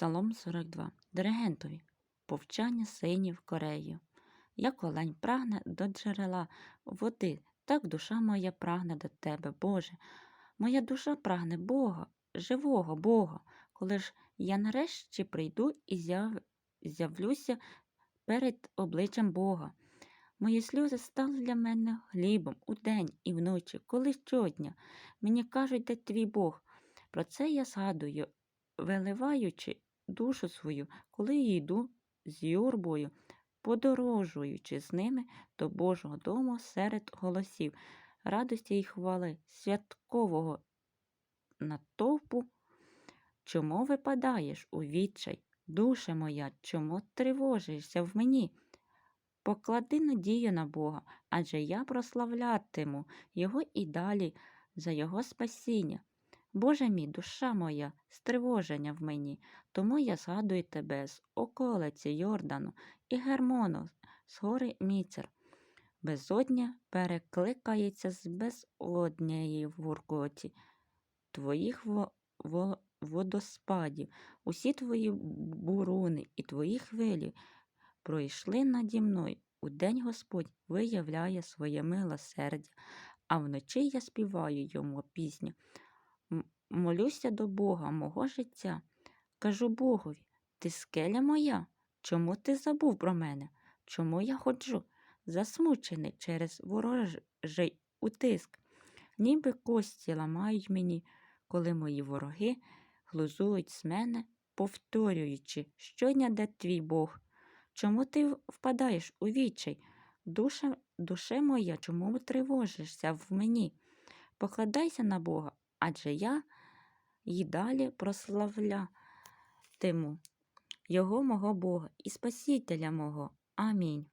Псалом 42. Диригентові. Повчання синів Корею. Як олень прагне до джерела води, так душа моя прагне до тебе, Боже. Моя душа прагне Бога, живого Бога, коли ж я нарешті прийду і з'яв... з'явлюся перед обличчям Бога. Мої сльози стали для мене хлібом удень і вночі, коли щодня. Мені кажуть, де твій Бог. Про це я згадую, виливаючи душу свою, коли йду з юрбою, подорожуючи з ними до Божого дому серед голосів, радості і хвали, святкового натовпу. Чому випадаєш у відчай, душа моя, чому тривожишся в мені? Поклади надію на Бога, адже я прославлятиму Його і далі за Його спасіння. Боже мій, душа моя, стривоження в мені, тому я згадую тебе з околиці Йордану і Гермону, з гори Міцер. Безодня перекликається з безодняї в гуркоті твоїх во- во- водоспадів, усі твої буруни і твої хвилі пройшли наді мною. Удень Господь виявляє своє милосердя, а вночі я співаю йому пісню. Молюся до Бога мого життя. Кажу Богові, ти скеля моя, чому ти забув про мене? Чому я ходжу, засмучений через ворожий утиск? Ніби кості ламають мені, коли мої вороги глузують з мене, повторюючи, щодня де твій Бог. Чому ти впадаєш у відчай? Душа, душе моя, чому тривожишся в мені? Покладайся на Бога, адже я й далі прославлятиму Його мого Бога і Спасителя мого. Амінь.